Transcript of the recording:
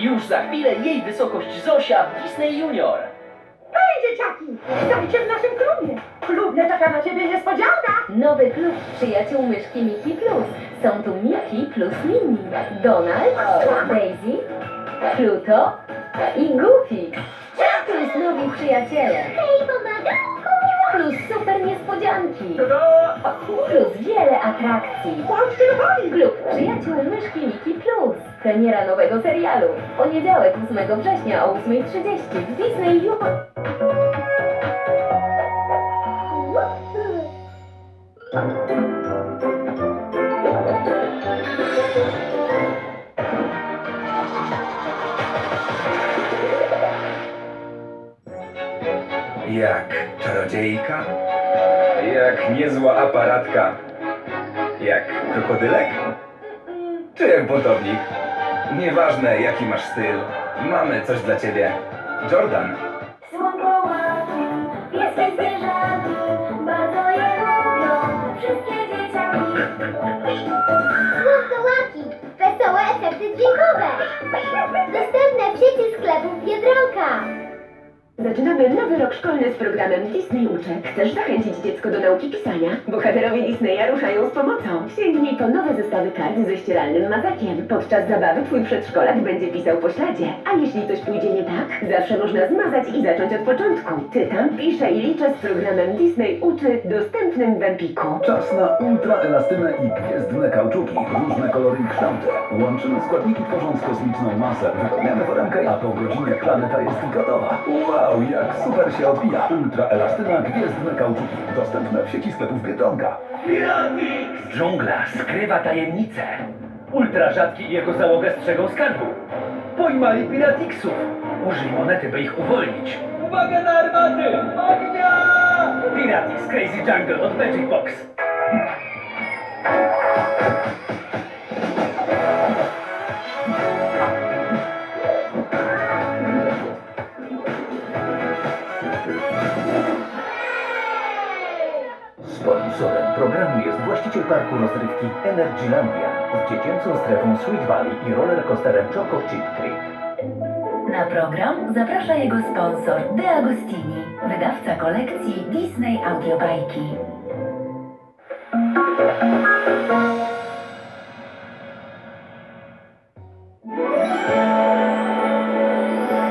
Już za chwilę jej wysokość Zosia w Disney Junior. Hej, dzieciaki! Witajcie w naszym klubie! Klubie czeka na ciebie niespodzianka! Nowy klub przyjaciół myszki Miki Plus. Są tu Miki plus Minnie, Donald, Daisy, Pluto i Goofy. Plus nowi przyjaciele. Hej! Plus super niespodzianki. Plus wiele atrakcji. Klub przyjaciół myszki Miki Plus. Premiera nowego serialu. Poniedziałek 8 września o 8.30 w Disney Junior. Jak czarodziejka? Jak niezła aparatka? Jak krokodylek? Czy jak buntownik? Nieważne jaki masz styl, mamy coś dla ciebie. Jordan. Słonko ładnie, pieskie zwierzaki, bardzo je lubią wszystkie dzieciaki. Słonko łaki, wesołe efekty dźwiękowe. Dostępne w sieci sklepów Biedronka. Zaczynamy nowy rok szkolny z programem Disney Uczę. Chcesz zachęcić dziecko do nauki pisania? Bohaterowie Disneya ruszają z pomocą. Sięgnij po nowe zestawy kart ze ścieralnym mazakiem. Podczas zabawy twój przedszkolak będzie pisał po śladzie. A jeśli coś pójdzie nie tak, zawsze można zmazać i zacząć od początku. Czytam, piszę i liczę z programem Disney Uczy dostępnym w Empiku. Czas na ultraelastynę i gwiezdne kauczuki. Różne kolory i kształty. Łączymy składniki tworząc kosmiczną masę. Wypełniamy foremkę, a po godzinie planeta jest gotowa. Wow, jak super się odbija. Ultraelastyna gwiezdne kauczuki. Dostępne w sieci sklepów Biedronka. Dżungla skrywa tajemnicę. Ultra rzadki i jego załoga strzegą skarbu. Pojmali piratiksów. Użyj monety, by ich uwolnić. Uwaga na armaty! Ognia! Piratix Crazy Jungle od Magic Box. Sponsorem programu jest właściciel parku rozrywki Energylandia z dziecięcą strefą Sweet Valley i rollercoasterem Choco Chip Creek. Na program zaprasza jego sponsor De Agostini, wydawca kolekcji Disney Audiobajki.